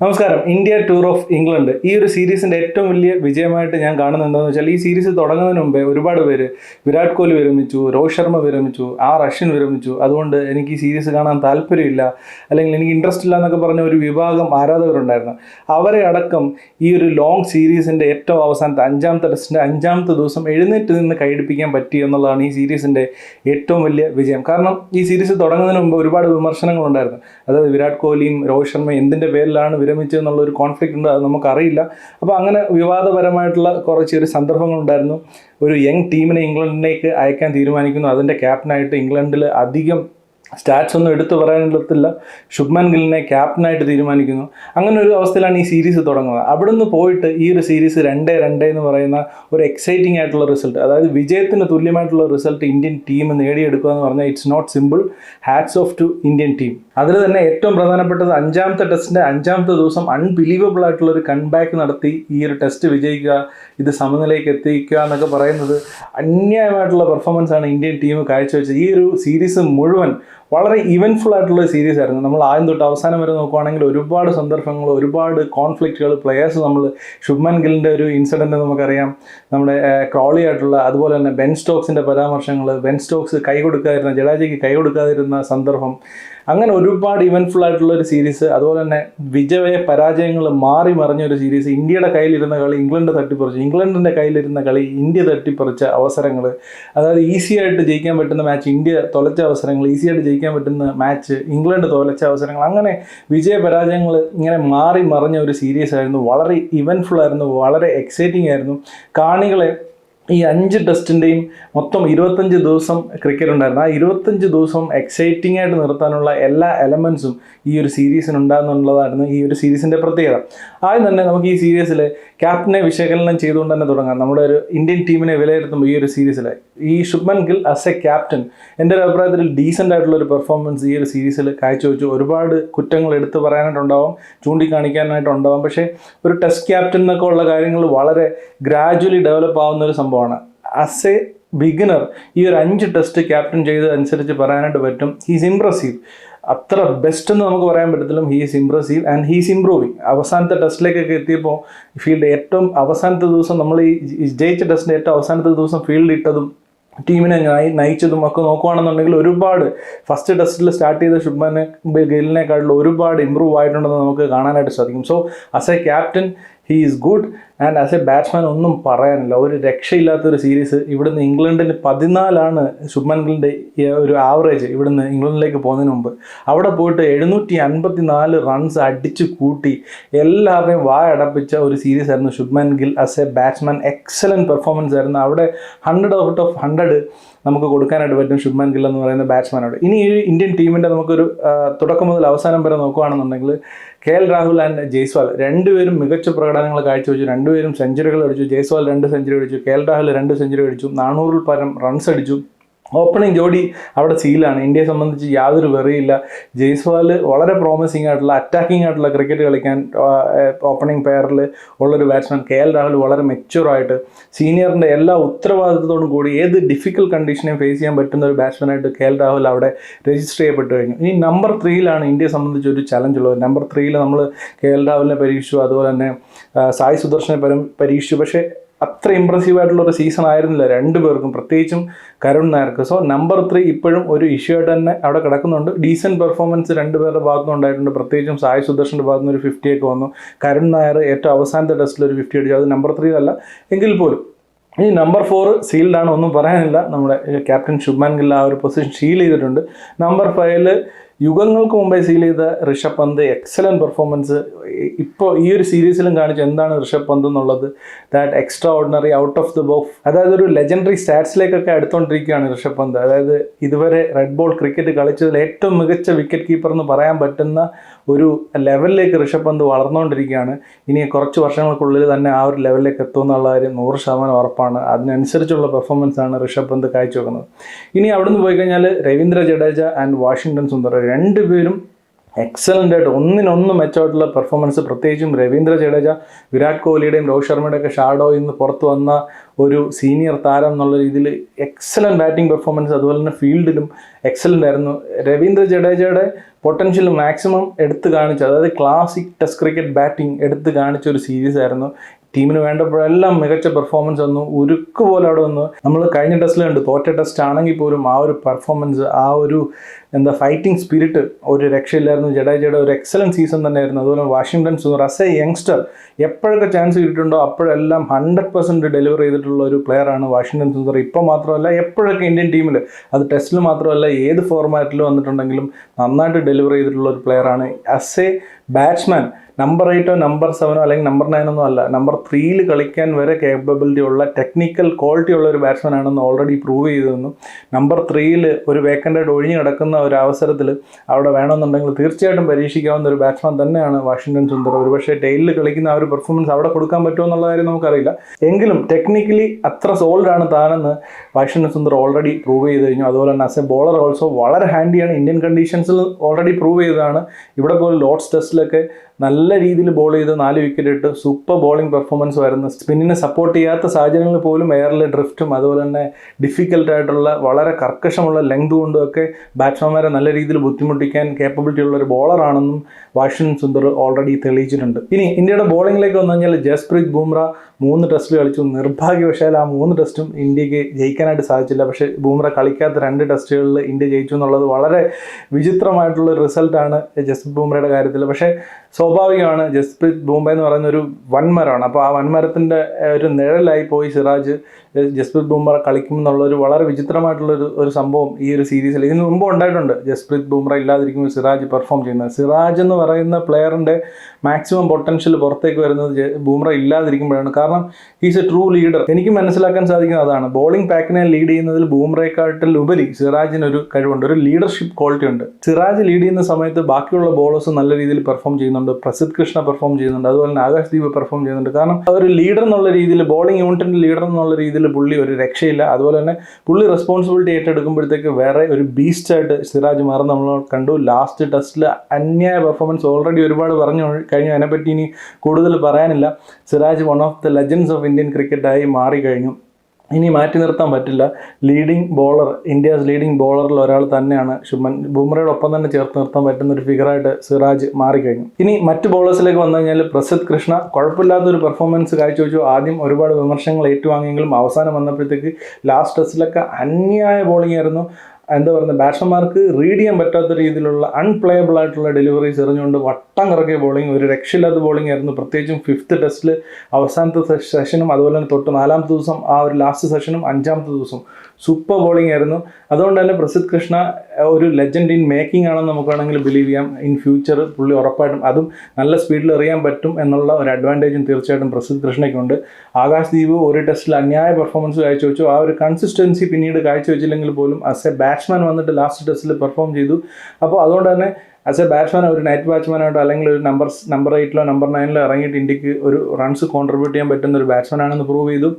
നമസ്കാരം. India tour of England. ഈ ഒരു സീരീസിന്റെ ഏറ്റവും വലിയ വിജയമായിട്ട് ഞാൻ കാണുന്നത് വെച്ചാൽ ഈ സീരീസ് തുടങ്ങുന്നതിന് മുമ്പേ ഒരുപാട് പേര് വിരാട് കോഹ്ലി വിരമിച്ചു രോഹിത് ശർമ്മ വിരമിച്ചു ആർ അശ്വിൻ വിരമിച്ചു. അതുകൊണ്ട് എനിക്ക് ഈ സീരീസ് കാണാൻ താല്പര്യമില്ല. അല്ലെങ്കിൽ എനിക്ക് ഇൻട്രസ്റ്റ് ഇല്ല എന്നൊക്കെ പറഞ്ഞ ഒരു വിഭാഗം ആരാധകരുണ്ടായിരുന്നു. അവരെ അടക്കം ഈ ഒരു ലോങ് സീരീസിന്റെ ഏറ്റവും അവസാനത്തെ അഞ്ചാമത്തെ ടെസ്റ്റിന്റെ അഞ്ചാമത്തെ ദിവസം എഴുന്നേറ്റ് നിന്ന് കൈയടിപ്പിക്കാൻ പറ്റി എന്നുള്ളതാണ് ഈ സീരീസിന്റെ ഏറ്റവും വലിയ വിജയം. കാരണം ഈ സീരീസ് തുടങ്ങുന്നതിന് മുമ്പ് ഒരുപാട് വിമർശനങ്ങളുണ്ടായിരുന്നു. അതായത് വിരാട് കോഹ്ലിയും രോഹിത് ശർമ്മ എന്തിന്റെ പേരിലാണ് വിരമിച്ചത് എന്നുള്ള ഒരു കോൺഫ്ലിക്റ്റ് ഉണ്ട് അത് നമുക്കറിയില്ല. അപ്പോൾ അങ്ങനെ വിവാദപരമായിട്ടുള്ള കുറച്ച് ഒരു സന്ദർഭങ്ങളുണ്ടായിരുന്നു. ഒരു യങ് ടീമിനെ ഇംഗ്ലണ്ടിലേക്ക് അയക്കാൻ തീരുമാനിക്കുന്നു. അതിന്റെ ക്യാപ്റ്റനായിട്ട് ഇംഗ്ലണ്ടിൽ അധികം സ്റ്റാറ്റ്സ് ഒന്നും എടുത്തു പറയാനുള്ളത്തില്ല ശുഭ്മൻ ഗില്ലിനെ ക്യാപ്റ്റനായിട്ട് തീരുമാനിക്കുന്നു. അങ്ങനെ ഒരു അവസ്ഥയിലാണ് ഈ സീരീസ് തുടങ്ങുന്നത്. അവിടുന്ന് പോയിട്ട് ഈ ഒരു സീരീസ് രണ്ട് രണ്ട് എന്ന് പറയുന്ന ഒരു എക്സൈറ്റിംഗ് ആയിട്ടുള്ള റിസൾട്ട് അതായത് വിജയത്തിന് തുല്യമായിട്ടുള്ള റിസൾട്ട് ഇന്ത്യൻ ടീം നേടിയെടുക്കുക എന്ന് പറഞ്ഞാൽ it's not simple hats off to Indian team അതിൽ തന്നെ ഏറ്റവും പ്രധാനപ്പെട്ടത് അഞ്ചാമത്തെ ടെസ്റ്റിന്റെ അഞ്ചാമത്തെ ദിവസം അൺബിലീവബിൾ ആയിട്ടുള്ള ഒരു കൺബാക്ക് നടത്തി ഈ ഒരു ടെസ്റ്റ് വിജയിക്കുക ഇത് സമനിലയ്ക്ക് എത്തിക്കുക എന്നൊക്കെ പറയുന്നത് അന്യായമായിട്ടുള്ള പെർഫോമൻസ് ആണ് ഇന്ത്യൻ ടീം കാഴ്ചവെച്ചത്. ഈ ഒരു സീരീസ് മുഴുവൻ വളരെ ഇവന്റ്ഫുൾ ആയിട്ടുള്ള സീരീസ് ആയിരുന്നു. നമ്മൾ ആദ്യം തൊട്ട് അവസാനം വരെ നോക്കുവാണെങ്കിൽ ഒരുപാട് സന്ദർഭങ്ങൾ ഒരുപാട് കോൺഫ്ലിക്റ്റുകൾ പ്ലെയേഴ്സ് നമ്മൾ ശുഭ്മൻ ഗില്ലിന്റെ ഒരു ഇൻസിഡന്റ് നമുക്കറിയാം. നമ്മുടെ ക്രോളി ആയിട്ടുള്ള അതുപോലെ തന്നെ ബെൻ സ്റ്റോക്സിന്റെ പരാമർശങ്ങൾ ബെൻ സ്റ്റോക്സ് കൈ കൊടുക്കാതിരുന്ന ജഡാജിക്ക് കൈ കൊടുക്കാതിരുന്ന സന്ദർഭം. അങ്ങനെ ഒരുപാട് ഇവന്റ്ഫുൾ ആയിട്ടുള്ള ഒരു സീരീസ് അതുപോലെ തന്നെ വിജയ പരാജയങ്ങൾ മാറി മറിഞ്ഞ ഒരു സീരീസ് ഇന്ത്യയുടെ കയ്യിലിരുന്ന കളി ഇംഗ്ലണ്ട് തട്ടിപ്പറിച്ചു. ഇംഗ്ലണ്ടിന്റെ കയ്യിലിരുന്ന കളി ഇന്ത്യ തട്ടിപ്പറിച്ച അവസരങ്ങൾ അതായത് ഈസി ആയിട്ട് ജയിക്കാൻ പറ്റുന്ന മാച്ച് ഇന്ത്യ തുലച്ച അവസരങ്ങൾ ഈസി ആയിട്ട് ജയിക്കാൻ പറ്റുന്ന മാച്ച് ഇംഗ്ലണ്ട് തുലച്ച അവസരങ്ങൾ. അങ്ങനെ വിജയ പരാജയങ്ങൾ ഇങ്ങനെ മാറി മറിഞ്ഞ ഒരു സീരീസ് ആയിരുന്നു. വളരെ ഇവന്റ്ഫുൾ ആയിരുന്നു വളരെ എക്സൈറ്റിംഗ് ആയിരുന്നു. കാണികളെ ഈ അഞ്ച് ടെസ്റ്റിന്റെയും മൊത്തം ഇരുപത്തഞ്ച് ദിവസം ക്രിക്കറ്റ് ഉണ്ടായിരുന്നു. ആ ഇരുപത്തഞ്ച് ദിവസം എക്സൈറ്റിംഗ് ആയിട്ട് നിർത്താനുള്ള എല്ലാ എലമെൻസും ഈ ഒരു സീരീസിന് ഉണ്ടാകുന്നുള്ളതായിരുന്നു ഈ ഒരു സീരീസിന്റെ പ്രത്യേകത. ആദ്യം തന്നെ നമുക്ക് ഈ സീരീസിൽ ക്യാപ്റ്റനെ വിശകലനം ചെയ്തുകൊണ്ട് തന്നെ തുടങ്ങാം. നമ്മുടെ ഒരു ഇന്ത്യൻ ടീമിനെ വിലയിരുത്തുമ്പോൾ ഈ ഒരു സീരീസിൽ ഈ Shubman Gill as a captain എന്റെ ഒരു അഭിപ്രായത്തിൽ ഡീസന്റ് ആയിട്ടുള്ള ഒരു പെർഫോമൻസ് ഈ ഒരു സീരീസിൽ കാഴ്ചവെച്ചു. ഒരുപാട് കുറ്റങ്ങൾ എടുത്തു പറയാനായിട്ടുണ്ടാവും ചൂണ്ടിക്കാണിക്കാനായിട്ടുണ്ടാവും. പക്ഷേ ഒരു ടെസ്റ്റ് ക്യാപ്റ്റൻ എന്നൊക്കെ ഉള്ള കാര്യങ്ങൾ വളരെ ഗ്രാജുവലി ഡെവലപ്പ് ആവുന്ന ഒരു സംഭവമാണ്. ആസ് എ ബിഗിനർ ഈ ഒരു അഞ്ച് ടെസ്റ്റ് ക്യാപ്റ്റൻ ചെയ്തതനുസരിച്ച് പറയാനായിട്ട് പറ്റും. ഹീസ് ഇംപ്രസീവ് അത്ര ബെസ്റ്റ് എന്ന് നമുക്ക് പറയാൻ പറ്റത്തില്ല. He's impressive and he's improving അവസാനത്തെ ടെസ്റ്റിലേക്കൊക്കെ എത്തിയപ്പോൾ ഫീൽഡ് ഏറ്റവും അവസാനത്തെ ദിവസം നമ്മൾ ഈ ജയിച്ച ടെസ്റ്റിന്റെ ഏറ്റവും അവസാനത്തെ ദിവസം ഫീൽഡ് ഇട്ടതും ടീമിനെ നയി നയിച്ചതും ഒക്കെ നോക്കുകയാണെന്നുണ്ടെങ്കിൽ ഒരുപാട് ഫസ്റ്റ് ടെസ്റ്റിൽ സ്റ്റാർട്ട് ചെയ്ത ശുഭ്മാനെ ഗെയിലിനെക്കാട്ടിലും ഒരുപാട് ഇമ്പ്രൂവ് ആയിട്ടുണ്ടെന്ന് നമുക്ക് കാണാനായിട്ട് സാധിക്കും. So as a captain he is good and as a batsman ഒന്നും പറയാനില്ല. ഒരു രക്ഷയില്ലാത്ത ഒരു സീരീസ് ഇവിടുന്ന് ഇംഗ്ലണ്ടിന് പതിനാലാണ് ശുഭ്മൻ ഗില്ലിന്റെ ഒരു ആവറേജ് ഇവിടുന്ന് ഇംഗ്ലണ്ടിലേക്ക് പോകുന്നതിന് മുമ്പ്. അവിടെ പോയിട്ട് എഴുന്നൂറ്റി അൻപത്തി നാല് റൺസ് അടിച്ച് കൂട്ടി എല്ലാവരെയും വായടപ്പിച്ച ഒരു സീരീസ് ആയിരുന്നു Shubman Gill as a batsman excellent performance ആയിരുന്നു. അവിടെ ഹൺഡ്രഡ് ഔട്ട് ഓഫ് ഹൺഡ്രഡ് നമുക്ക് കൊടുക്കാനായിട്ട് പറ്റും ശുഭ്മാൻ ഗിൽ എന്ന് പറയുന്ന ബാറ്റ്സ്മാനോട് ഇനി ഈ ഇന്ത്യൻ ടീമിന്റെ നമുക്കൊരു തുടക്കം മുതൽ അവസാനം വരെ നോക്കുകയാണെന്നുണ്ടെങ്കിൽ K L Rahul and Jaiswal രണ്ടുപേരും മികച്ച പ്രകടനങ്ങൾ കാഴ്ചവെച്ചു രണ്ടുപേരും സെഞ്ചുറികൾ അടിച്ചു. ജയ്സ്വാൾ രണ്ട് സെഞ്ചുറി അടിച്ചു കെ എൽ രാഹുൽ രണ്ട് സെഞ്ചുറി അടിച്ചു നാനൂറിൽ പരം റൺസ് അടിച്ചു. ഓപ്പണിംഗ് ജോഡി അവിടെ സീലാണ് ഇന്ത്യയെ സംബന്ധിച്ച് യാതൊരു വെറിയില്ല. ജയ്സ്വാൽ വളരെ പ്രോമിസിംഗ് ആയിട്ടുള്ള അറ്റാക്കിംഗ് ആയിട്ടുള്ള ക്രിക്കറ്റ് കളിക്കാൻ ഓപ്പണിംഗ് പെയറിൽ ഉള്ളൊരു ബാറ്റ്സ്മാൻ കെ എൽ രാഹുൽ വളരെ മെച്യൂറായിട്ട് സീനിയറിന്റെ എല്ലാ ഉത്തരവാദിത്തത്തോടും കൂടി ഏത് ഡിഫിക്കൽ കണ്ടീഷനെയും ഫേസ് ചെയ്യാൻ പറ്റുന്ന ഒരു ബാറ്റ്സ്മാനായിട്ട് കെ എൽ രാഹുൽ അവിടെ രജിസ്റ്റർ ചെയ്യപ്പെട്ടു കഴിഞ്ഞു. ഇനി നമ്പർ ത്രീയിലാണ് ഇന്ത്യയെ സംബന്ധിച്ച് ഒരു ചലഞ്ച് ഉള്ളത്. നമ്പർ ത്രീയിൽ നമ്മൾ കെ എൽ രാഹുലിനെ പരീക്ഷിച്ചു. അതുപോലെ തന്നെ സായി സുദർശനെ പരം- പരീക്ഷിച്ചു. പക്ഷേ അത്ര ഇമ്പ്രസീവ് ആയിട്ടുള്ള ഒരു സീസൺ ആയിരുന്നില്ല രണ്ടുപേർക്കും. പ്രത്യേകിച്ചും കരുൺ നായർക്ക്. സോ നമ്പർ ത്രീ ഇപ്പോഴും ഒരു ഇഷ്യൂ ആയിട്ട് തന്നെ അവിടെ കിടക്കുന്നുണ്ട്. ഡീസന്റ് പെർഫോമൻസ് രണ്ടുപേരുടെ ഭാഗത്തുനിന്ന് ഉണ്ടായിട്ടുണ്ട്. പ്രത്യേകിച്ചും സായ് സുദർശന്റെ ഭാഗത്തുനിന്ന് ഒരു ഫിഫ്റ്റി ഒക്കെ വന്നു. കരുൺ നായർ ഏറ്റവും അവസാനത്തെ ടെസ്റ്റിൽ ഒരു ഫിഫ്റ്റി അടിച്ചു. അത് നമ്പർ ത്രീ അല്ല. എങ്കിൽ പോലും ഈ നമ്പർ ഫോർ സീൽഡാണ് ഒന്നും പറയാനില്ല. നമ്മുടെ ക്യാപ്റ്റൻ ശുഭ്മാൻ ഗില്ല ആ ഒരു പൊസിഷൻ സീൽ ചെയ്തിട്ടുണ്ട്. നമ്പർ ഫൈവിൽ യുഗങ്ങൾക്ക് മുമ്പേ സീൽ ചെയ്ത ഋഷഭ് പന്ത് എക്സലന്റ് പെർഫോമൻസ് ഇപ്പോൾ ഈ ഒരു സീരീസിലും കാണിച്ച എന്താണ് ഋഷഭ് പന്ത് എന്നുള്ളത്? That extraordinary out of the box അതായത് ഒരു ലെജൻഡറി സ്റ്റാറ്റ്സിലേക്കൊക്കെ അടുത്തുകൊണ്ടിരിക്കുകയാണ് ഋഷഭ് പന്ത്. അതായത് ഇതുവരെ റെഡ് ബോൾ ക്രിക്കറ്റ് കളിച്ചതിൽ ഏറ്റവും മികച്ച വിക്കറ്റ് കീപ്പർ എന്ന് പറയാൻ പറ്റുന്ന ഒരു ലെവലിലേക്ക് ഋഷഭ് പന്ത് വളർന്നുകൊണ്ടിരിക്കുകയാണ് ഇനി കുറച്ച് വർഷങ്ങൾക്കുള്ളിൽ തന്നെ ആ ഒരു ലെവലിലേക്ക് എത്തുമെന്നുള്ള കാര്യം നൂറ് ശതമാനം ഉറപ്പാണ്. അതിനനുസരിച്ചുള്ള പെർഫോമൻസ് ആണ് ഋഷഭ് പന്ത് കാഴ്ചവെക്കുന്നത്. ഇനി അവിടുന്ന് പോയി കഴിഞ്ഞാൽ രവീന്ദ്ര ജഡേജ ആൻഡ് വാഷിങ്ടൺ സുന്ദർ രണ്ടുപേരും എക്സലന്റ് ആയിട്ട് ഒന്നിനൊന്ന് മെച്ചമായിട്ടുള്ള പെർഫോമൻസ് പ്രത്യേകിച്ചും രവീന്ദ്ര ജഡേജ വിരാട് കോഹ്ലിയുടെയും രോഹിത് ശർമ്മയുടെ ഒക്കെ ഷാഡോ ഇന്ന് പുറത്തു വന്ന ഒരു സീനിയർ താരം എന്നുള്ള രീതിയിൽ എക്സലന്റ് ബാറ്റിംഗ് പെർഫോമൻസ് അതുപോലെ തന്നെ ഫീൽഡിലും എക്സലന്റ് ആയിരുന്നു. രവീന്ദ്ര ജഡേജയുടെ പൊട്ടൻഷ്യൽ മാക്സിമം എടുത്തു കാണിച്ചു. അതായത് ക്ലാസിക് ടെസ്റ്റ് ക്രിക്കറ്റ് ബാറ്റിംഗ് എടുത്തു കാണിച്ച ഒരു സീരീസ് ആയിരുന്നു. ടീമിന് വേണ്ടപ്പോഴെല്ലാം മികച്ച പെർഫോമൻസ് വന്നു. ഉരുക്ക് പോലെ അവിടെ വന്നു. നമ്മൾ കഴിഞ്ഞ ടെസ്റ്റിൽ കണ്ടു. തോറ്റ ടെസ്റ്റ് ആണെങ്കിൽ പോലും ആ ഒരു പെർഫോമൻസ് ആ ഒരു എന്താ ഫൈറ്റിംഗ് സ്പിരിറ്റ് ഒരു രക്ഷയില്ലായിരുന്നു. ജഡേജയുടെ ഒരു എക്സലന്റ് സീസൺ തന്നെയായിരുന്നു. അതുപോലെ Washington Sundar as a youngster എപ്പോഴൊക്കെ ചാൻസ് കിട്ടിയിട്ടുണ്ടോ അപ്പോഴെല്ലാം ഹൺഡ്രഡ് പെർസെന്റ് ഡെലിവർ ചെയ്തിട്ടുള്ള ഒരു പ്ലെയറാണ് വാഷിംഗ്ടൺ സുന്ദർ. ഇപ്പോൾ മാത്രമല്ല എപ്പോഴൊക്കെ ഇന്ത്യൻ ടീമിൽ അത് ടെസ്റ്റിൽ മാത്രമല്ല ഏത് ഫോർമാറ്റിൽ വന്നിട്ടുണ്ടെങ്കിലും നന്നായിട്ട് ഡെലിവർ ചെയ്തിട്ടുള്ള ഒരു പ്ലെയറാണ് അസ് എ ബാറ്റ്സ്മാൻ നമ്പർ എയ്റ്റോ നമ്പർ സെവനോ അല്ലെങ്കിൽ നമ്പർ നയനൊന്നും അല്ല. നമ്പർ ത്രീയിൽ കളിക്കാൻ വരെ കേപ്പബിലിറ്റി ഉള്ള ടെക്നിക്കൽ ക്വാളിറ്റി ഉള്ള ഒരു ബാറ്റ്സ്മാൻ ആണെന്ന് ഓൾറെഡി പ്രൂവ് ചെയ്തതെന്നും നമ്പർ ത്രീയിൽ ഒരു വേക്കന്റായിട്ട് ഒഴിഞ്ഞു കിടക്കുന്ന ഒരു അവസരത്തിൽ അവിടെ വേണമെന്നുണ്ടെങ്കിൽ തീർച്ചയായിട്ടും പരീക്ഷിക്കാവുന്ന ഒരു ബാറ്റ്സ്മാൻ തന്നെയാണ് വാഷിംഗ്ടൺ സുന്ദർ. ഒരുപക്ഷെ ടെയിലിൽ കളിക്കുന്ന ആ ഒരു പെർഫോമൻസ് അവിടെ കൊടുക്കാൻ പറ്റുമോ എന്നുള്ള കാര്യം നമുക്കറിയില്ല. എങ്കിലും ടെക്നിക്കലി അത്ര സോൾഡ് ആണ് താനെന്ന് വാഷിംഗ്ടൺ സുന്ദർ ഓൾറെഡി പ്രൂവ് ചെയ്ത് കഴിഞ്ഞു. അതുപോലെ തന്നെ ആസ് എ ബോളർ ഓൾസോ വളരെ ഹാൻഡിയാണ് ഇന്ത്യൻ കണ്ടീഷൻസിൽ ഓൾറെഡി പ്രൂവ് ചെയ്തതാണ്. ഇവിടെ പോലും ലോർഡ്സ് ടെസ്റ്റിലൊക്കെ നല്ല രീതിയിൽ ബോൾ ചെയ്ത് നാല് വിക്കറ്റ് ഇട്ട് സൂപ്പർ ബോളിംഗ് പെർഫോമൻസ് വരുന്ന സ്പിന്നിനെ സപ്പോർട്ട് ചെയ്യാത്ത സാഹചര്യങ്ങളിൽ പോലും എയറിലെ ഡ്രിഫ്റ്റും അതുപോലെ തന്നെ ഡിഫിക്കൽട്ടായിട്ടുള്ള വളരെ കർക്കശമുള്ള ലെങ്ത് കൊണ്ടുമൊക്കെ ബാറ്റ്സ്മാൻമാരെ നല്ല രീതിയിൽ ബുദ്ധിമുട്ടിക്കാൻ കേപ്പബിലിറ്റി ഉള്ള ഒരു ബോളറാണെന്നും വാഷിൻ സുന്ദർ ഓൾറെഡി തെളിയിച്ചിട്ടുണ്ട്. ഇനി ഇന്ത്യയുടെ ബോളിംഗിലേക്ക് വന്നു കഴിഞ്ഞാൽ ജസ്പ്രീത് ബൂംറ മൂന്ന് ടെസ്റ്റിൽ കളിച്ചു. നിർഭാഗ്യവശാൽ ആ മൂന്ന് ടെസ്റ്റും ഇന്ത്യയ്ക്ക് ജയിക്കാനായിട്ട് സാധിച്ചില്ല. പക്ഷേ ബൂംറ കളിക്കാത്ത രണ്ട് ടെസ്റ്റുകളിൽ ഇന്ത്യ ജയിച്ചു എന്നുള്ളത് വളരെ വിചിത്രമായിട്ടുള്ള റിസൾട്ടാണ് ജസ്പ്രീത് ബൂംറയുടെ കാര്യത്തിൽ. പക്ഷേ സ്വാഭാവികമാണ്. ജസ്പ്രീത് ബൂംബ എന്ന് പറയുന്ന ഒരു വൻമരമാണ് അപ്പോൾ ആ വൻമരത്തിന്റെ ഒരു നിഴലായി പോയി സിറാജ് ജസ്പ്രീത് ബൂംറ കളിക്കും എന്നുള്ള ഒരു വളരെ വിചിത്രമായിട്ടുള്ളൊരു ഒരു സംഭവം ഈ ഒരു സീരീസിൽ ഇതിന് മുമ്പ് ഉണ്ടായിട്ടുണ്ട്. ജസ്പ്രീത് ബൂംറ ഇല്ലാതിരിക്കുമ്പോൾ സിറാജ് പെർഫോം ചെയ്യുന്നത്. സിറാജ് എന്ന് പറയുന്ന പ്ലെയറിന്റെ മാക്സിമം പൊട്ടൻഷ്യൽ പുറത്തേക്ക് വരുന്നത് ബൂംറ ഇല്ലാതിരിക്കുമ്പോഴാണ്. കാരണം ഹീസ് എ ട്രൂ ലീഡർ എനിക്ക് മനസ്സിലാക്കാൻ സാധിക്കുന്നത് അതാണ്. ബോളിംഗ് പാക്കിനെ ലീഡ് ചെയ്യുന്നതിൽ ബൂംറയെക്കാട്ടിൽ ഉപരി സിറാജിന് ഒരു കഴിവുണ്ട്. ഒരു ലീഡർഷിപ്പ് ക്വാളിറ്റി ഉണ്ട്. സിറാജ് ലീഡ് ചെയ്യുന്ന സമയത്ത് ബാക്കിയുള്ള ബോളേഴ്സ് നല്ല രീതിയിൽ പെർഫോം ചെയ്യുന്നുണ്ട്. പ്രസിദ്ധ് കൃഷ്ണ പെർഫോം ചെയ്യുന്നുണ്ട്. അതുപോലെ തന്നെ ആകാശ് ദീപ് പെർഫോം ചെയ്യുന്നുണ്ട്. കാരണം ഒരു ലീഡർ എന്നുള്ള രീതിയിൽ ബോളിംഗ് യൂണിറ്റിന്റെ ലീഡർ എന്നുള്ള രീതിയിൽ പുള്ളി ഒരു രക്ഷയില്ല. അതുപോലെ തന്നെ പുള്ളി റെസ്പോൺസിബിലിറ്റി ഏറ്റെടുക്കുമ്പോഴത്തേക്ക് വേറെ ഒരു ബീസ്റ്റായിട്ട് സിറാജ് മാറും നമ്മൾ കണ്ടു. ലാസ്റ്റ് ടെസ്റ്റിൽ അന്യായ പെർഫോമൻസ് ഓൾറെഡി ഒരുപാട് പറഞ്ഞു. കഴിഞ്ഞു. അതിനെപ്പറ്റി ഇനി കൂടുതൽ പറയാനില്ല. Siraj one of the legends of Indian ക്രിക്കറ്റായി മാറിക്കഴിഞ്ഞു. ഇനി മാറ്റി നിർത്താൻ പറ്റില്ല. ലീഡിംഗ് ബോളർ ഇന്ത്യസ് ലീഡിംഗ് ബോളറിൽ ഒരാൾ തന്നെയാണ് ശുഭൻ. ബുംറയുടെ ഒപ്പം തന്നെ ചേർത്ത് നിർത്താൻ പറ്റുന്ന ഒരു ഫിഗറായിട്ട് സിറാജ് മാറിക്കഴിഞ്ഞു. ഇനി മറ്റ് ബോളേഴ്സിലേക്ക് വന്നു കഴിഞ്ഞാൽ പ്രസിദ്ധ് കൃഷ്ണ കുഴപ്പമില്ലാത്തൊരു പെർഫോമൻസ് കാഴ്ചവെച്ചു. ആദ്യം ഒരുപാട് വിമർശനങ്ങൾ ഏറ്റുവാങ്ങിയെങ്കിലും അവസാനം വന്നപ്പോഴത്തേക്ക് ലാസ്റ്റ് ടെസ്റ്റിലൊക്കെ അന്യായ ബോളിംഗ് ആയിരുന്നു. എന്താ പറയുന്നത് ബാറ്റ്സ്മാർക്ക് റീഡ് ചെയ്യാൻ പറ്റാത്ത രീതിയിലുള്ള അൺപ്ലേയബിൾ ആയിട്ടുള്ള ഡെലിവറീസ് എറിഞ്ഞുകൊണ്ട് വട്ടം കറക്കിയ ബോളിംഗ് ഒരു രക്ഷയില്ലാത്ത ബോളിംഗ് ആയിരുന്നു. പ്രത്യേകിച്ചും ഫിഫ്ത്ത് ടെസ്റ്റിൽ അവസാനത്തെ സെഷനും അതുപോലെ തന്നെ തൊട്ട് നാലാമത്തെ ദിവസം ആ ഒരു ലാസ്റ്റ് സെഷനും അഞ്ചാമത്തെ ദിവസം സൂപ്പർ ബോളിംഗ് ആയിരുന്നു. അതുകൊണ്ട് തന്നെ പ്രസിദ്ധ് കൃഷ്ണ ഒരു ലെജൻഡ് ഇൻ മേക്കിംഗ് ആണെന്ന് നമുക്ക് വേണമെങ്കിൽ ബിലീവ് ചെയ്യാം. ഇൻ ഫ്യൂച്ചർ പുള്ളി ഉറപ്പായിട്ടും അതും നല്ല സ്പീഡിൽ എറിയാൻ പറ്റും എന്നുള്ള ഒരു അഡ്വാന്റേജും തീർച്ചയായിട്ടും പ്രസിദ്ധ് കൃഷ്ണയ്ക്കുണ്ട്. ആകാശ് ദീപ് ഒരു ടെസ്റ്റിൽ അന്യായ പെർഫോമൻസ് കാഴ്ചവെച്ചു. ആ ഒരു കൺസിസ്റ്റൻസി പിന്നീട് കാഴ്ചവെച്ചില്ലെങ്കിൽ പോലും ആസ് എ ബാറ്റ്സ്മാൻ വന്നിട്ട് ലാസ്റ്റ് ടെസ്റ്റിൽ പെർഫോം ചെയ്തു. അപ്പോൾ അതുകൊണ്ട് തന്നെ ആസ് എ ബാറ്റ്സ്മാൻ ഒരു നൈറ്റ് ബാറ്റ്സ്മാനായിട്ടോ അല്ലെങ്കിൽ ഒരു നമ്പർ നമ്പർ എയ്റ്റിലോ നമ്പർ നയനിലോ ഇറങ്ങിയിട്ട് ഇന്ത്യയ്ക്ക് ഒരു റൺസ് കോൺട്രിബ്യൂട്ട് ചെയ്യാൻ പറ്റുന്ന ഒരു ബാറ്റ്സ്മാനാണെന്ന് പ്രൂവ് ചെയ്തു.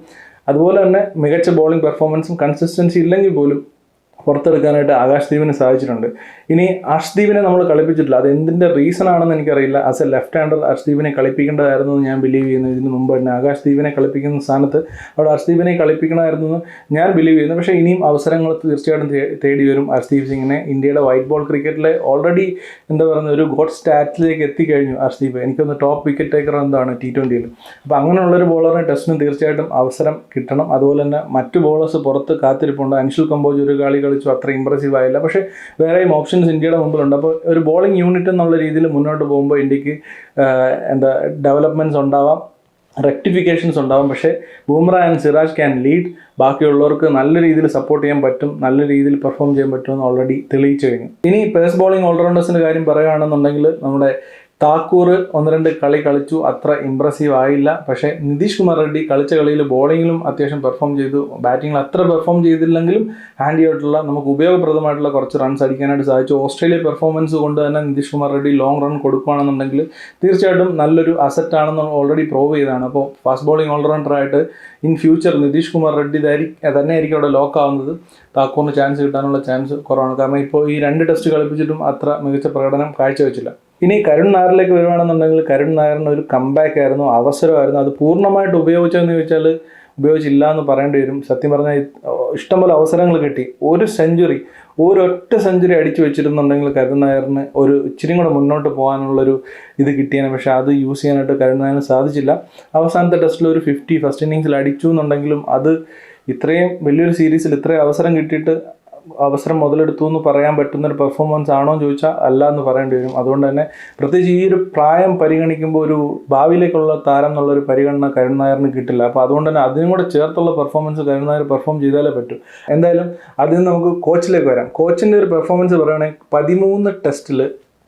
അതുപോലെ തന്നെ മികച്ച ബോളിംഗ് പെർഫോമൻസും കൺസിസ്റ്റൻസി ഇല്ലെങ്കിൽ പോലും പുറത്തെടുക്കാനായിട്ട് ആകാശ് ദീപിന് സാധിച്ചിട്ടുണ്ട് ഇനി അർഷ്ദീപിനെ നമ്മൾ കളിപ്പിച്ചിട്ടില്ല. അത് എന്തിന്റെ റീസൺ ആണെന്ന് എനിക്കറിയില്ല. ആസ് എ ലെഫ്റ്റ് ഹാൻഡർ അർഷ്ദീപിനെ കളിപ്പിക്കേണ്ടതായിരുന്നു എന്ന് ഞാൻ ബിലീവ് ചെയ്യുന്നു. ഇതിന് മുമ്പ് തന്നെ ആകാശ് ദീപിനെ കളിപ്പിക്കുന്ന സ്ഥാനത്ത് അവിടെ അർഷ്ദീപിനെ കളിപ്പിക്കണമായിരുന്നു എന്ന് ഞാൻ ബിലീവ് ചെയ്യുന്നു. പക്ഷേ ഇനിയും അവസരങ്ങൾ തീർച്ചയായിട്ടും തേടി വരും. അർഷ്ദീപ് സിംഗിനെ ഇന്ത്യയുടെ വൈറ്റ് ബോൾ ക്രിക്കറ്റിലെ ഓൾറെഡി എന്താ പറയുന്നത് ഒരു ഗോഡ് സ്റ്റാറ്റിലേക്ക് എത്തിക്കഴിഞ്ഞു അർഷ്ദീപ് എനിക്കൊന്ന് ടോപ്പ് വിക്കറ്റ് ടേക്കർ എന്താണ് ടി ട്വന്റിയിൽ അപ്പോൾ അങ്ങനെയുള്ളൊരു ബോളറിന് ടെസ്റ്റിന് തീർച്ചയായിട്ടും അവസരം കിട്ടണം. അതുപോലെ തന്നെ മറ്റു ബോളേഴ്സ് പുറത്ത് കാത്തിരിപ്പുണ്ട്. അൻഷുൽ കമ്പോജ് ഒരു കളി കളിച്ചു അത്ര ഇമ്പ്രസീവ് ആയില്ല. പക്ഷേ വേറെയും ഓപ്ഷൻസ് ഇന്ത്യയുടെ മുമ്പിലുണ്ട്. അപ്പോൾ ഒരു ബോളിംഗ് യൂണിറ്റ് എന്നുള്ള രീതിയിൽ മുന്നോട്ട് പോകുമ്പോൾ ഇന്ത്യയ്ക്ക് എന്താ ഡെവലപ്മെന്റ്സ് ഉണ്ടാവാം റെക്ടിഫിക്കേഷൻസ് ഉണ്ടാവും. പക്ഷേ Bumrah and Siraj can lead ബാക്കിയുള്ളവർക്ക് നല്ല രീതിയിൽ സപ്പോർട്ട് ചെയ്യാൻ പറ്റും നല്ല രീതിയിൽ പെർഫോം ചെയ്യാൻ പറ്റുമെന്ന് ഓൾറെഡി തെളിയിച്ചു കഴിഞ്ഞു. ഇനി പേസ് ബോളിംഗ് ഓൾറൗണ്ടേഴ്സിന്റെ കാര്യം പറയുകയാണെന്നുണ്ടെങ്കിൽ നമ്മുടെ താക്കൂർ ഒന്ന് രണ്ട് കളി കളിച്ചു. അത്ര ഇമ്പ്രസീവ് ആയില്ല. പക്ഷേ നിതീഷ് കുമാർ റെഡ്ഡി കളിച്ച കളിയിൽ ബോളിങ്ങിലും അത്യാവശ്യം പെർഫോം ചെയ്തു. ബാറ്റിങ്ങിൽ അത്ര പെർഫോം ചെയ്തില്ലെങ്കിലും ഹാൻഡി ആയിട്ടുള്ള നമുക്ക് ഉപയോഗപ്രദമായിട്ടുള്ള കുറച്ച് റൺസ് അടിക്കാനായിട്ട് സാധിച്ചു. ഓസ്ട്രേലിയ പെർഫോമൻസ് കൊണ്ട് തന്നെ നിതീഷ് കുമാർ റെഡ്ഡി ലോങ് റൺ കൊടുക്കുകയാണെന്നുണ്ടെങ്കിൽ തീർച്ചയായിട്ടും നല്ലൊരു അസറ്റ് ആണെന്ന് ഓൾറെഡി പ്രൂവ് ചെയ്തതാണ്. അപ്പോൾ ഫാസ്റ്റ് ബോളിംഗ് ഓൾറൗണ്ടറായിട്ട് ഇൻ ഫ്യൂച്ചർ നിതീഷ് കുമാർ റെഡ്ഡി തന്നെ ആയിരിക്കും അവിടെ ലോക്ക് ആവുന്നത്. താക്കൂറിന് ചാൻസ് കിട്ടാനുള്ള ചാൻസ് കുറവാണ്. കാരണം ഇപ്പോൾ ഈ രണ്ട് ടെസ്റ്റ് കളിപ്പിച്ചിട്ടും അത്ര മികച്ച പ്രകടനം കാഴ്ചവെച്ചില്ല. ഇനി കരുൺ നായരിലേക്ക് വരുവാണെന്നുണ്ടെങ്കിൽ കരുൺ നായറിന് ഒരു കമ്പാക്ക് ആയിരുന്നു അവസരമായിരുന്നു. അത് പൂർണമായിട്ട് ഉപയോഗിച്ചതെന്ന് ചോദിച്ചാൽ ഉപയോഗിച്ചില്ല എന്ന് പറയേണ്ടി വരും. സത്യം പറഞ്ഞാൽ ഇഷ്ടംപോലെ അവസരങ്ങൾ കിട്ടി. ഒരു സെഞ്ചുറി ഒരൊറ്റ സെഞ്ചുറി അടിച്ചു വെച്ചിരുന്നുണ്ടെങ്കിൽ കരുൺ നായറിന് ഒരു ഇച്ചിരി കൂടെ മുന്നോട്ട് പോകാനുള്ളൊരു ഇത് കിട്ടിയാണ് പക്ഷേ അത് യൂസ് ചെയ്യാനായിട്ട് കരുൺ നായറിന് സാധിച്ചില്ല. അവസാനത്തെ ടെസ്റ്റിൽ ഒരു ഫിഫ്റ്റി ഫസ്റ്റ് ഇന്നിങ്സിൽ അടിച്ചു എന്നുണ്ടെങ്കിലും അത് ഇത്രയും വലിയൊരു സീരീസിൽ ഇത്രയും അവസരം കിട്ടിയിട്ട് അവസരം മുതലെടുത്തു എന്ന് പറയാൻ പറ്റുന്ന ഒരു പെർഫോമൻസ് ആണോ എന്ന് ചോദിച്ചാൽ അല്ല എന്ന് പറയേണ്ടി വരും. അതുകൊണ്ട് തന്നെ പ്രത്യേകിച്ച് ഈ ഒരു പ്രായം പരിഗണിക്കുമ്പോൾ ഒരു ഭാവിയിലേക്കുള്ള താരം എന്നുള്ളൊരു പരിഗണന കരുൺ നായറിന് കിട്ടില്ല. അപ്പോൾ അതുകൊണ്ട് തന്നെ അതിനും കൂടെ ചേർത്തുള്ള പെർഫോമൻസ് കരുൺ നായർ പെർഫോം ചെയ്താലേ പറ്റൂ. എന്തായാലും അതിൽ നമുക്ക് കോച്ചിലേക്ക് വരാം. കോച്ചിന്റെ ഒരു പെർഫോമൻസ് പറയുകയാണെങ്കിൽ പതിമൂന്ന് ടെസ്റ്റിൽ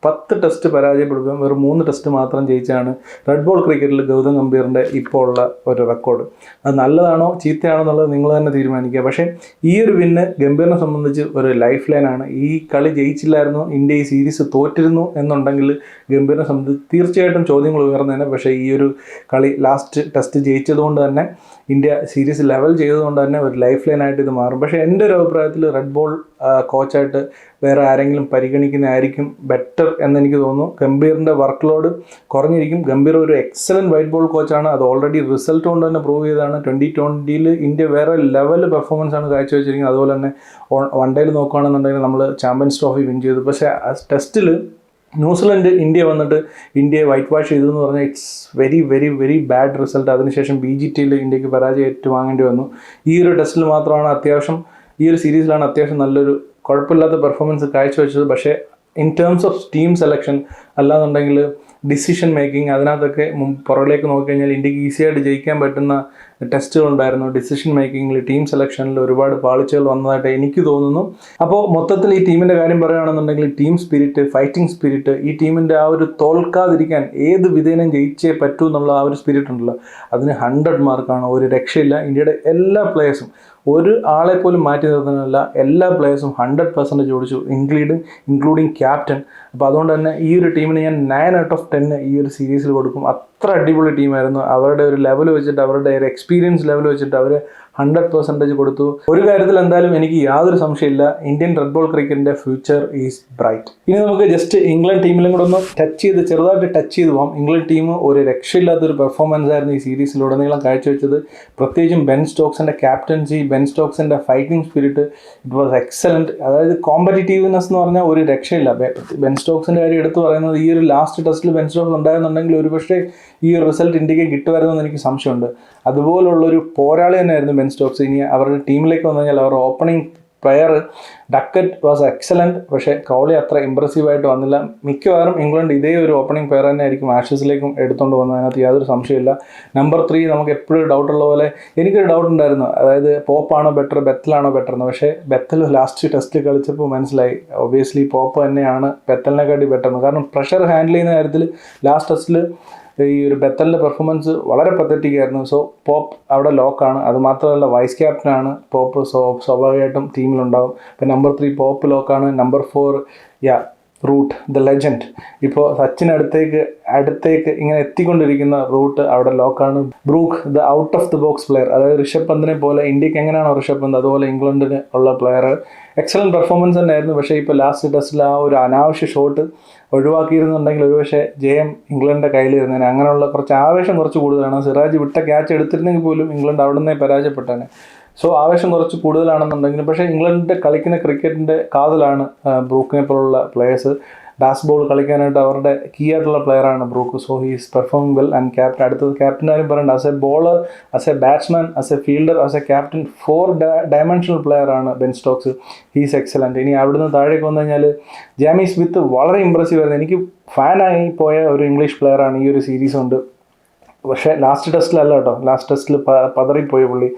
പത്ത് ടെസ്റ്റ് പരാജയപ്പെടുകയും വെറും മൂന്ന് ടെസ്റ്റ് മാത്രം ജയിച്ചാണ് റെഡ് ബോൾ ക്രിക്കറ്റിൽ ഗൗതം ഗംഭീറിന്റെ ഇപ്പോൾ ഉള്ള ഒരു റെക്കോർഡ് അത് നല്ലതാണോ ചീത്തയാണോ എന്നുള്ളത് നിങ്ങൾ തന്നെ തീരുമാനിക്കുക. പക്ഷേ ഈ ഒരു വിന്ന് ഗംഭീറിനെ സംബന്ധിച്ച് ഒരു ലൈഫ് ലൈനാണ് ഈ കളി ജയിച്ചില്ലായിരുന്നു ഇന്ത്യ ഈ സീരീസ് തോറ്റിരുന്നു എന്നുണ്ടെങ്കിൽ ഗംഭീറിനെ സംബന്ധിച്ച് തീർച്ചയായിട്ടും ചോദ്യങ്ങൾ ഉയർന്നേനെ. പക്ഷേ ഈ ഒരു കളി ലാസ്റ്റ് ടെസ്റ്റ് ജയിച്ചതുകൊണ്ട് തന്നെ ഇന്ത്യ സീരീസ് ലെവൽ ചെയ്തതുകൊണ്ട് തന്നെ ഒരു ലൈഫ് ലൈൻ ആയിട്ട് ഇത് മാറും. പക്ഷേ എന്റെ ഒരു അഭിപ്രായത്തിൽ റെഡ് ബോൾ കോച്ചായിട്ട് വേറെ ആരെങ്കിലും പരിഗണിക്കുന്നതായിരിക്കും ബെറ്റർ എന്നെനിക്ക് തോന്നുന്നു. ഗംഭീറിന്റെ വർക്ക് ലോഡ് കുറഞ്ഞിരിക്കും. ഗംഭീർ ഒരു എക്സലന്റ് വൈറ്റ് ബോൾ കോച്ചാണ് അത് ഓൾറെഡി റിസൾട്ട് കൊണ്ട് തന്നെ പ്രൂവ് ചെയ്തതാണ്. ട്വന്റി ട്വന്റിയിൽ ഇന്ത്യ വേറെ ലെവൽ പെർഫോമൻസ് ആണ് കാഴ്ചവെച്ചിരിക്കുന്നത്. അതുപോലെ തന്നെ വൺ ഡേയിൽ നോക്കുകയാണെന്നുണ്ടെങ്കിൽ നമ്മൾ ചാമ്പ്യൻസ് ട്രോഫി വിൻ ചെയ്തു. പക്ഷേ ടെസ്റ്റിൽ ന്യൂസിലൻഡ് ഇന്ത്യ വന്നിട്ട് ഇന്ത്യയെ വൈറ്റ് വാഷ് ചെയ്തു എന്ന് പറഞ്ഞാൽ it's very very very bad result അതിനുശേഷം ബി ജി ടിയിൽ ഇന്ത്യയ്ക്ക് പരാജയം ഏറ്റുവാങ്ങേണ്ടി വന്നു. ഈ ഒരു ടെസ്റ്റിൽ മാത്രമാണ് അത്യാവശ്യം ഈ ഒരു സീരീസിലാണ് അത്യാവശ്യം നല്ലൊരു കുഴപ്പമില്ലാത്ത പെർഫോമൻസ് കാഴ്ചവെച്ചത്. പക്ഷേ in terms of team selection അല്ലാന്നുണ്ടെങ്കിൽ ഡിസിഷൻ മേക്കിംഗ് അതിനകത്തൊക്കെ പുറകിലേക്ക് നോക്കിക്കഴിഞ്ഞാൽ ഇന്ത്യയ്ക്ക് ഈസിയായിട്ട് ജയിക്കാൻ പറ്റുന്ന ടെസ്റ്റുകൾ ഉണ്ടായിരുന്നു ഡിസിഷൻ മേക്കിങ്ങിൽ ടീം സെലക്ഷനിൽ ഒരുപാട് പാളിച്ചകൾ വന്നതായിട്ട് എനിക്ക് തോന്നുന്നു. അപ്പോൾ മൊത്തത്തിൽ ഈ ടീമിന്റെ കാര്യം പറയുകയാണെന്നുണ്ടെങ്കിൽ ടീം സ്പിരിറ്റ് ഫൈറ്റിംഗ് സ്പിരിറ്റ് ഈ ടീമിന്റെ ആ ഒരു തോൽക്കാതിരിക്കാൻ ഏത് വിധേനം ജയിച്ചേ പറ്റൂ എന്നുള്ള ആ ഒരു സ്പിരിറ്റ് ഉണ്ടല്ലോ. അതിന് ഹൺഡ്രഡ് മാർക്കാണ് ഒരു രക്ഷയില്ല. ഇന്ത്യയുടെ എല്ലാ പ്ലേയേഴ്സും ഒരു ആളെ പോലും മാറ്റി നിർത്തുന്നില്ല എല്ലാ പ്ലേയേഴ്സും ഹൺഡ്രഡ് പെർസെന്റേജ് ഓടിച്ചു. ഇൻക്ലൂഡിങ് ഇൻക്ലൂഡിങ് ക്യാപ്റ്റൻ അപ്പോൾ അതുകൊണ്ട് തന്നെ ഈ ഒരു ടീമിന് ഞാൻ നയൻ ഔട്ട് ഓഫ് ടെൻ ഈ ഒരു സീരീസിൽ കൊടുക്കും. അത്ര അടിപൊളി ടീമായിരുന്നു അവരുടെ ഒരു ലെവൽ വെച്ചിട്ട് അവരുടെ ഒരു എക്സ്പീരിയൻസ് ലെവൽ വെച്ചിട്ട് അവർ ഹൺഡ്രഡ് പെർസെന്റേജ് കൊടുത്തു. ഒരു കാര്യത്തിൽ എന്തായാലും എനിക്ക് യാതൊരു സംശയമില്ല. ഇന്ത്യൻ റെഡ് ബോൾ ക്രിക്കറ്റിന്റെ ഫ്യൂച്ചർ ഈസ് ബ്രൈറ്റ് ഇനി നമുക്ക് ജസ്റ്റ് ഇംഗ്ലണ്ട് ടീമിലും കൂടെ ഒന്ന് ടച്ച് ചെയ്ത് ചെറുതായിട്ട് ടച്ച് ചെയ്ത് പോകാം ഇംഗ്ലണ്ട് ടീം ഒരു രക്ഷയില്ലാത്തൊരു പെർഫോമൻസ് ആയിരുന്നു ഈ സീരീസിലുടനീളം കാഴ്ചവെച്ചത്. പ്രത്യേകിച്ചും ബെൻ സ്റ്റോക്സിന്റെ captaincy Ben സ്റ്റോക്സിന്റെ fighting spirit it was excellent അതായത് കോമ്പറ്റീറ്റീവ്നെസ് എന്ന് പറഞ്ഞാൽ ഒരു രക്ഷയില്ല. ബെൻ സ്റ്റോക്സിന്റെ കാര്യം എടുത്തു പറയുന്നത് ഈ ഒരു ലാസ്റ്റ് ടെസ്റ്റിൽ ബെൻ സ്റ്റോക്സ് ഉണ്ടായിരുന്നുണ്ടെങ്കിൽ ഒരുപക്ഷെ ഈ റിസൾട്ട് ഇന്ത്യയ്ക്ക് കിട്ടുമായിരുന്നു എന്ന് എനിക്ക് സംശയമുണ്ട്. അതുപോലുള്ളൊരു പോരാളി തന്നെയായിരുന്നു ബെൻ സ്റ്റോക്സ് ഇനി അവരുടെ ടീമിലേക്ക് വന്നു കഴിഞ്ഞാൽ അവരുടെ opening player Duckett was excellent പക്ഷേ കോളി അത്ര ഇമ്പ്രസീവായിട്ട് വന്നില്ല. മിക്കവാറും ഇംഗ്ലണ്ട് ഇതേ ഒരു ഓപ്പണിംഗ് പ്ലെയർ തന്നെ ആയിരിക്കും ആഷസിലേക്കും എടുത്തുകൊണ്ട് വന്നത് അതിനകത്ത് യാതൊരു സംശയമില്ല നമ്പർ ത്രീ നമുക്ക് എപ്പോഴും ഡൗട്ട് ഉള്ള പോലെ എനിക്കൊരു ഡൗട്ട് ഉണ്ടായിരുന്നു. അതായത് പോപ്പാണോ ബെറ്റർ ബെത്തലാണോ ബെറ്റർ എന്ന്. പക്ഷേ ബെത്തൽ ലാസ്റ്റ് ടെസ്റ്റ് കളിച്ചപ്പോൾ മനസ്സിലായി. ഒബിയസ്ലി പോപ്പ് തന്നെയാണ് ബെത്തലിനെക്കാട്ടി ബെറ്റർ എന്ന്. കാരണം പ്രഷർ ഹാൻഡിൽ ചെയ്യുന്ന കാര്യത്തിൽ ലാസ്റ്റ് ടെസ്റ്റിൽ ഈ ഒരു ബെത്തലിന്റെ പെർഫോമൻസ് വളരെ പത്തറ്റിക് ആയിരുന്നു. സോ പോപ്പ് അവിടെ ലോക്കാണ് അത് മാത്രമല്ല വൈസ് ക്യാപ്റ്റനാണ് പോപ്പ് സോ സ്വാഭാവികമായിട്ടും ടീമിലുണ്ടാവും ഇപ്പം number three Pope ലോക്കാണ് number four yeah Root the legend ഇപ്പോൾ സച്ചിൻ അടുത്തേക്ക് അടുത്തേക്ക് ഇങ്ങനെ എത്തിക്കൊണ്ടിരിക്കുന്ന റൂട്ട് അവിടെ ലോക്കാണ് Brook the out of the box player അതായത് ഋഷഭ് പന്തിനെ പോലെ ഇന്ത്യയ്ക്ക് എങ്ങനെയാണോ ഋഷഭ് പന്ത് അതുപോലെ ഇംഗ്ലണ്ടിന് ഉള്ള പ്ലെയർ എക്സലന്റ് പെർഫോമൻസ് തന്നെയായിരുന്നു. പക്ഷേ ഇപ്പോൾ ലാസ്റ്റ് ടെസ്റ്റിൽ ആ ഒരു അനാവശ്യ ഷോട്ട് ഒഴിവാക്കിയിരുന്നുണ്ടെങ്കിൽ ഒരുപക്ഷെ ജയം ഇംഗ്ലണ്ടിന്റെ കയ്യിലിരുന്നേനെ. അങ്ങനെയുള്ള കുറച്ച് ആവേശം കുറച്ച് കൂടുതലാണ്. സിറാജ് വിട്ട ക്യാച്ച് എടുത്തിരുന്നെങ്കിൽ പോലും ഇംഗ്ലണ്ട് അവിടെ നിന്നേ പരാജയപ്പെട്ടേനെ. സോ ആവേശം കുറച്ച് കൂടുതലാണെന്നുണ്ടെങ്കിലും പക്ഷേ ഇംഗ്ലണ്ടിന്റെ കളിക്കുന്ന ക്രിക്കറ്റിന്റെ കാതലാണ് ബ്രൂക്കിനെ പോലുള്ള പ്ലേയേഴ്സ് ബാസ് ബോൾ കളിക്കാനായിട്ട് അവരുടെ കീ ആയിട്ടുള്ള പ്ലെയറാണ് Brook. So he's performing well and captain അടുത്തത് ക്യാപ്റ്റൻ ആരും പറയണ്ട. As a bowler as a batsman as a fielder as a captain four dimensional player ആണ് ബെൻ സ്റ്റോക്സ് ഹീസ് എക്സലന്റ് ഇനി അവിടുന്ന് താഴേക്ക് വന്നു കഴിഞ്ഞാൽ ജാമി സ്മിത്ത് വളരെ ഇമ്പ്രസീവ് ആയിരുന്നു. എനിക്ക് ഫാനായി പോയ ഒരു ഇംഗ്ലീഷ് പ്ലെയറാണ് ഈ ഒരു സീരീസ് കൊണ്ട് പക്ഷേ ലാസ്റ്റ് ടെസ്റ്റിലല്ല കേട്ടോ. ലാസ്റ്റ് ടെസ്റ്റിൽ പതറിപ്പോയി പുള്ളി.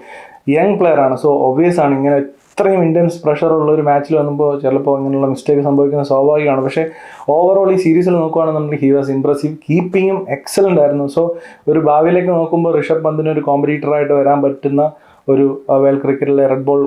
യങ് പ്ലെയർ ആണ്. സോ ഒബ്വിയസ് ആണ്. ഇങ്ങനെ ഇത്രയും പ്രഷർ ഉള്ള ഒരു മാച്ചിൽ വന്നപ്പോൾ ചിലപ്പോൾ ഇങ്ങനെയുള്ള മിസ്റ്റേക്ക് സംഭവിക്കുന്നത് സ്വാഭാവികമാണ്. പക്ഷേ ഓവറോൾ ഈ സീരീസിൽ നോക്കുകയാണെന്നുണ്ടെങ്കിൽ ഹി വാസ് ഇംപ്രസീവ് കീപ്പിങ്ങും എക്സലന്റ് ആയിരുന്നു. സോ ഒരു ഭാവിയിലേക്ക് നോക്കുമ്പോൾ ഋഷഭ് പന്തിന് ഒരു കോമ്പറ്റീറ്ററായിട്ട് വരാൻ പറ്റുന്ന ഒരു വേൾ ക്രിക്കറ്റിലെ റെഡ് ബോൾ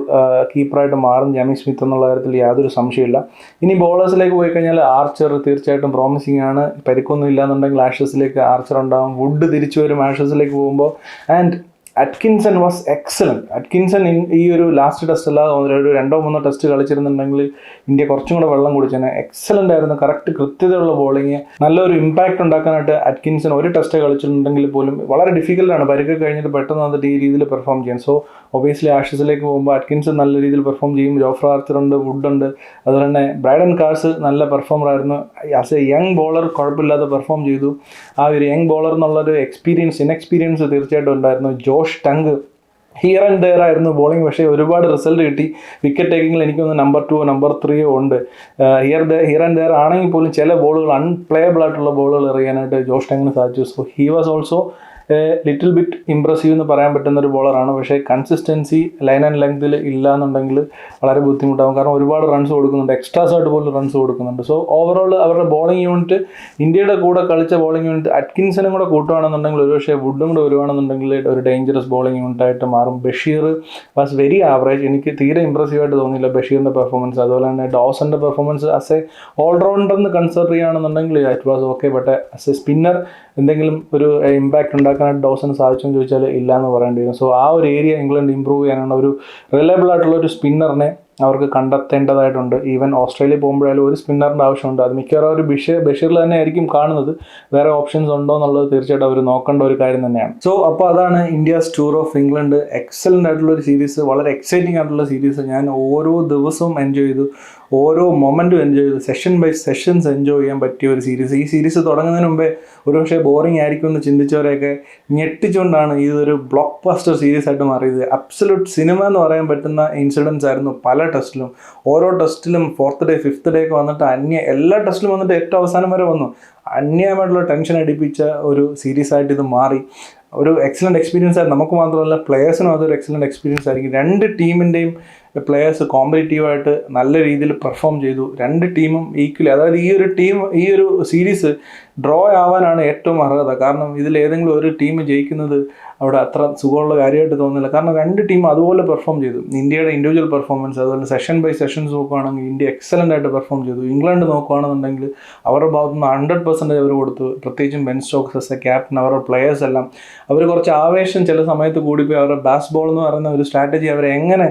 കീപ്പറായിട്ട് മാറും ജാമി സ്മിത്ത് എന്നുള്ള കാര്യത്തിൽ യാതൊരു സംശയമില്ല ഇനി ബോളേഴ്സിലേക്ക് പോയി കഴിഞ്ഞാൽ ആർച്ചർ തീർച്ചയായിട്ടും പ്രോമിസിംഗ് ആണ്. പരിക്കൊന്നും ഇല്ലാന്നുണ്ടെങ്കിൽ ആഷസിലേക്ക് ആർച്ചർ ഉണ്ടാകും വുഡ് തിരിച്ചു വരും ആഷസിലേക്ക് പോകുമ്പോൾ. And Atkinson was excellent Atkinson in- ഈ ഒരു ലാസ്റ്റ് ടെസ്റ്റ് അല്ലാതെ ഒരു രണ്ടോ മൂന്നോ ടെസ്റ്റ് കളിച്ചിരുന്നുണ്ടെങ്കിൽ ഇന്ത്യ കുറച്ചും കൂടെ വെള്ളം കുടിച്ചേനെ എക്സലന്റ് ആയിരുന്നു. കറക്റ്റ് കൃത്യതയുള്ള ബോളിങ് നല്ലൊരു ഇമ്പാക്റ്റ് ഉണ്ടാക്കാനായിട്ട് അറ്റ്കിൻസൺ ഒരു ടെസ്റ്റ് കളിച്ചിട്ടുണ്ടെങ്കിൽ പോലും വളരെ ഡിഫിക്കൽട്ടാണ് പരിക്ക് കഴിഞ്ഞിട്ട് പെട്ടെന്ന് വന്നിട്ട് ഈ രീതിയിൽ പെർഫോം ചെയ്യാൻ. സോ ഒബിയസ്ലി ആഷസിലേക്ക് പോകുമ്പോൾ അറ്റ്കിൻസൺ നല്ല രീതിയിൽ പെർഫോം ചെയ്യും. ജോഫ്ര ആർച്ചർ ഉണ്ട് വുഡ് ഉണ്ട്. അതുപോലെ തന്നെ ബ്രൈഡൻ കാർസ് നല്ല പെർഫോമർ ആയിരുന്നു. ആസ് എ യങ് ബോളർ കുഴപ്പമില്ലാതെ പെർഫോം ചെയ്തു. ആ ഒരു യങ് ബോളർ എന്നുള്ളൊരു എക്സ്പീരിയൻസ് ഇൻഎക്സ്പീരിയൻസ് തീർച്ചയായിട്ടും ഉണ്ടായിരുന്നു. Josh Tongue. Here and there ആയിരുന്നു ബോളിംഗ് പക്ഷേ ഒരുപാട് റിസൾട്ട് കിട്ടി. വിക്കറ്റ് ടേക്കിങ്ങിൽ എനിക്കൊന്ന് നമ്പർ ടു നമ്പർ ത്രീയോ ഉണ്ട്. ഹിയർ ഹിയർ ആൻഡ് ദെയർ ആണെങ്കിൽ പോലും ചില ബോളുകൾ അൺപ്ലേയബിൾ ആയിട്ടുള്ള ബോളുകൾ എറിയാനായിട്ട് ജോഷ് ടങ്ങിന് സാധിച്ചു. So he was also little bit impressive എന്ന് പറയാൻ പറ്റുന്ന ഒരു ബോളറാണ് പക്ഷേ കൺസിസ്റ്റൻസി ലൈൻ ആൻഡ് ലെങ്തിൽ ഇല്ല എന്നുണ്ടെങ്കിൽ വളരെ ബുദ്ധിമുട്ടാകും കാരണം ഒരുപാട് റൺസ് കൊടുക്കുന്നുണ്ട്. എക്സ്ട്രാസ് ആയിട്ട് പോലും റൺസ് കൊടുക്കുന്നുണ്ട്. സോ ഓവറോൾ അവരുടെ ബോളിംഗ് യൂണിറ്റ് ഇന്ത്യയുടെ കൂടെ കളിച്ച ബോളിംഗ് യൂണിറ്റ് അറ്റ്കിൻസനും കൂടെ കൂട്ടുകയാണെന്നുണ്ടെങ്കിൽ ഒരുപക്ഷെ വുഡും കൂടെ വരുവാണെന്നുണ്ടെങ്കിൽ ഒരു ഡേഞ്ചറസ് ബോളിംഗ് യൂണിറ്റ് ആയിട്ട് മാറും. ബഷീർ വാസ് വെരി ആവറേജ് എനിക്ക് തീരെ ഇമ്പ്രസീവ് ആയിട്ട് തോന്നിയില്ല ബഷീറിന്റെ പെർഫോമൻസ് അതുപോലെ തന്നെ ഡോസന്റെ പെർഫോമൻസ് ആസ് എ ഓൾറൗണ്ടർ എന്ന് കൺസിഡർ ചെയ്യുകയാണെന്നുണ്ടെങ്കിൽ it was okay but as a spinner എന്തെങ്കിലും ഒരു ഇമ്പാക്റ്റ് ഉണ്ടാക്കാനായിട്ട് ഡോസന് സാധിച്ചു എന്ന് ചോദിച്ചാൽ ഇല്ല എന്ന് പറയേണ്ടി വരും. സോ ആ ഒരു ഏരിയ ഇംഗ്ലണ്ട് ഇമ്പ്രൂവ് ചെയ്യാനാണ് ഒരു റിലയബിൾ ആയിട്ടുള്ള ഒരു സ്പിന്നറിനെ അവർക്ക് കണ്ടെത്തേണ്ടതായിട്ടുണ്ട്. ഈവൻ ഓസ്ട്രേലിയ പോകുമ്പോഴായാലും ഒരു സ്പിന്നറിന്റെ ആവശ്യമുണ്ട്. അത് മിക്കവാറും ഒരു ബഷീർ ബഷീറിൽ തന്നെ ആയിരിക്കും കാണുന്നത്. വേറെ ഓപ്ഷൻസ് ഉണ്ടോ എന്നുള്ളത് തീർച്ചയായിട്ടും അവർ നോക്കേണ്ട ഒരു കാര്യം തന്നെയാണ്. സോ അപ്പോൾ അതാണ് India's tour of England excellent ആയിട്ടുള്ള ഒരു സീരീസ് വളരെ എക്സൈറ്റിംഗ് ആയിട്ടുള്ള സീരീസ് ഞാൻ ഓരോ ദിവസവും എൻജോയ് ചെയ്തു. ഓരോ മൊമെന്റും എൻജോയ് ചെയ്തു സെഷൻ ബൈ സെഷൻസ് എൻജോയ് ചെയ്യാൻ പറ്റിയ ഒരു സീരീസ് ഈ സീരീസ് തുടങ്ങുന്നതിന് മുമ്പേ ഒരുപക്ഷെ ബോറിംഗ് ആയിരിക്കും എന്ന് ചിന്തിച്ചവരെയൊക്കെ ഞെട്ടിച്ചുകൊണ്ടാണ് ഇതൊരു ബ്ലോക്ക് ബസ്റ്റർ സീരീസ് ആയിട്ട് മാറിയത്. അബ്സലൂട്ട് സിനിമ എന്ന് പറയാൻ പറ്റുന്ന ഇൻസിഡൻസ് ആയിരുന്നു പല ടെസ്റ്റിലും ഓരോ ടെസ്റ്റിലും ഫോർത്ത് ഡേ ഫിഫ്ത്ത് ഡേ ഒക്കെ വന്നിട്ട് അന്യ എല്ലാ ടെസ്റ്റിലും വന്നിട്ട് ഏറ്റവും അവസാനം വരെ വന്നു. അന്യമായിട്ടുള്ള ടെൻഷൻ അടിപ്പിച്ച ഒരു സീരീസ് ആയിട്ട് ഇത് മാറി. ഒരു എക്സലന്റ് എക്സ്പീരിയൻസ് ആയിരുന്നു നമുക്ക് മാത്രമല്ല പ്ലെയേഴ്സിനും അതൊരു എക്സലന്റ് എക്സ്പീരിയൻസ് ആയിരിക്കും. രണ്ട് ടീമിന്റെയും പ്ലെയേഴ്സ് കോമ്പറ്റീവായിട്ട് നല്ല രീതിയിൽ പെർഫോം ചെയ്തു. രണ്ട് ടീമും ഈക്വലി അതായത് ഈ ഒരു ടീം ഈ ഒരു സീരീസ് ഡ്രോ ആവാനാണ് ഏറ്റവും അർഹത. കാരണം ഇതിൽ ഏതെങ്കിലും ഒരു ടീം ജയിക്കുന്നത് അവിടെ അത്ര സുഖമുള്ള കാര്യമായിട്ട് തോന്നുന്നില്ല. കാരണം രണ്ട് ടീം അതുപോലെ പെർഫോം ചെയ്തു. ഇന്ത്യയുടെ ഇൻഡിവിജ്വൽ പെർഫോമൻസ് അതുപോലെ സെഷൻ ബൈ സെഷൻസ് നോക്കുകയാണെങ്കിൽ ഇന്ത്യ എക്സലന്റ് ആയിട്ട് പെർഫോം ചെയ്തു. ഇംഗ്ലണ്ട് നോക്കുകയാണെന്നുണ്ടെങ്കിൽ അവരുടെ ഭാഗത്തു നിന്ന് ഹൺഡ്രഡ് പെർസെന്റേജ് അവർ കൊടുത്തു. പ്രത്യേകിച്ചും Ben Stokes as a captain അവരുടെ പ്ലെയേഴ്സ് എല്ലാം. അവർ കുറച്ച് ആവേശം ചില സമയത്ത് കൂടിപ്പോയി. അവരുടെ ബാസ് ബോൾ എന്ന് പറയുന്ന ഒരു സ്ട്രാറ്റജി അവരെ എങ്ങനെ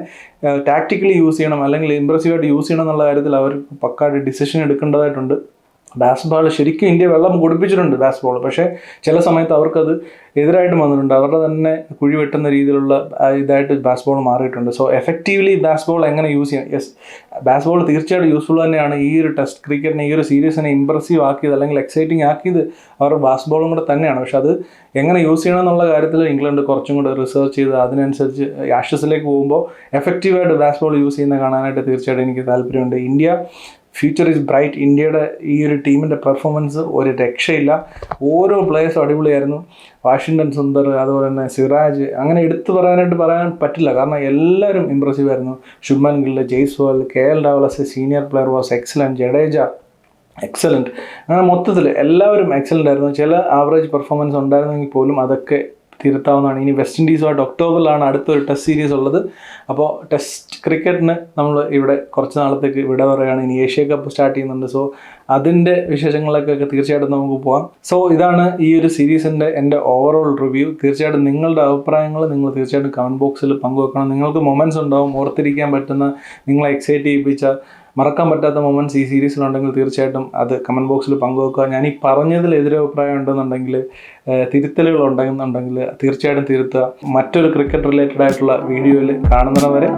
ടാക്ടിക്കലി യൂസ് ചെയ്യണം അല്ലെങ്കിൽ ഇമ്പ്രസീവായിട്ട് യൂസ് ചെയ്യണം എന്നുള്ള കാര്യത്തിൽ അവർ പക്കായിട്ട് ഡിസിഷൻ എടുക്കേണ്ടതായിട്ടുണ്ട്. ബാസ് ബോൾ ശരിക്കും ഇന്ത്യ വെള്ളം കുടിപ്പിച്ചിട്ടുണ്ട് ബാസ്ബോൾ പക്ഷേ ചില സമയത്ത് അവർക്കത് എതിരായിട്ട് വന്നിട്ടുണ്ട്. അവരുടെ തന്നെ കുഴി വെട്ടുന്ന രീതിയിലുള്ള ഇതായിട്ട് ബാസ്ബോൾ മാറിയിട്ടുണ്ട്. സോ എഫക്റ്റീവ്ലി ബാസ്ബോൾ എങ്ങനെ യൂസ് ചെയ്യാം? യെസ് ബാസ്ബോൾ തീർച്ചയായിട്ടും യൂസ്ഫുൾ തന്നെയാണ്. ഈ ഒരു ടെസ്റ്റ് ക്രിക്കറ്റിനെ ഈ ഒരു സീരീസിനെ ഇമ്പ്രസീവ് ആക്കിയത് അല്ലെങ്കിൽ എക്സൈറ്റിംഗ് ആക്കിയത് അവർ ബാസ്ബോളും കൂടെ തന്നെയാണ്. പക്ഷെ അത് എങ്ങനെ യൂസ് ചെയ്യണം എന്നുള്ള കാര്യത്തിൽ ഇംഗ്ലണ്ട് കുറച്ചും കൂടെ റിസർച്ച് ചെയ്ത് അതിനനുസരിച്ച് ആഷസിലേക്ക് പോകുമ്പോൾ എഫക്റ്റീവായിട്ട് ബാസ്ബോൾ യൂസ് ചെയ്യുന്ന കാണാനായിട്ട് തീർച്ചയായിട്ടും എനിക്ക് താല്പര്യമുണ്ട്. ഇന്ത്യ ഫ്യൂച്ചർ ഈസ് ബ്രൈറ്റ് ഇന്ത്യയുടെ ഈ ഒരു ടീമിന്റെ പെർഫോമൻസ് ഒരു രക്ഷയില്ല. ഓരോ പ്ലേയേഴ്സും അടിപൊളിയായിരുന്നു. വാഷിങ്ടൺ സുന്ദർ അതുപോലെ തന്നെ സിറാജ് അങ്ങനെ എടുത്തു പറയാനായിട്ട് പറയാൻ പറ്റില്ല. കാരണം എല്ലാവരും ഇമ്പ്രസീവ് ആയിരുന്നു. Shubman Gill Jaiswal K L ഡാവലസ് senior player was excellent Jadeja excellent അങ്ങനെ മൊത്തത്തിൽ എല്ലാവരും എക്സലന്റ് ആയിരുന്നു. ചില ആവറേജ് പെർഫോമൻസ് ഉണ്ടായിരുന്നെങ്കിൽ പോലും അതൊക്കെ തിരുത്താവുന്നതാണ്. ഇനി വെസ്റ്റ് ഇൻഡീസുമായിട്ട് ഒക്ടോബറിലാണ് അടുത്തൊരു ടെസ്റ്റ് സീരീസ് ഉള്ളത്. അപ്പോൾ ടെസ്റ്റ് ക്രിക്കറ്റിന് നമ്മൾ ഇവിടെ കുറച്ച് നാളത്തേക്ക് ഇവിടെ പറയുകയാണ്. ഇനി ഏഷ്യ കപ്പ് സ്റ്റാർട്ട് ചെയ്യുന്നുണ്ട്. സോ അതിന്റെ വിശേഷങ്ങളിലേക്കൊക്കെ തീർച്ചയായിട്ടും നമുക്ക് പോകാം സോ ഇതാണ് ഈ ഒരു സീരീസിന്റെ എന്റെ ഓവറോൾ റിവ്യൂ തീർച്ചയായിട്ടും നിങ്ങളുടെ അഭിപ്രായങ്ങൾ നിങ്ങൾ തീർച്ചയായിട്ടും കമന്റ് ബോക്സിൽ പങ്കുവെക്കണം. നിങ്ങൾക്ക് മൊമെന്റ്സ് ഉണ്ടാവും ഓർത്തിരിക്കാൻ പറ്റുന്ന നിങ്ങളെ എക്സൈറ്റ് ചെയ്യിപ്പിച്ച മറക്കാൻ പറ്റാത്ത മൊമെന്റ്സ് ഈ സീരീസിലുണ്ടെങ്കിൽ തീർച്ചയായിട്ടും അത് കമന്റ് ബോക്സിൽ പങ്കുവെക്കുക. ഞാൻ ഈ പറഞ്ഞതിൽ എതിരഭിപ്രായം ഉണ്ടെന്നുണ്ടെങ്കിൽ തിരുത്തലുകൾ ഉണ്ടെന്നുണ്ടെങ്കിൽ തീർച്ചയായിട്ടും തിരുത്തുക. മറ്റൊരു ക്രിക്കറ്റ് റിലേറ്റഡ് ആയിട്ടുള്ള വീഡിയോയിൽ കാണുന്നവരെ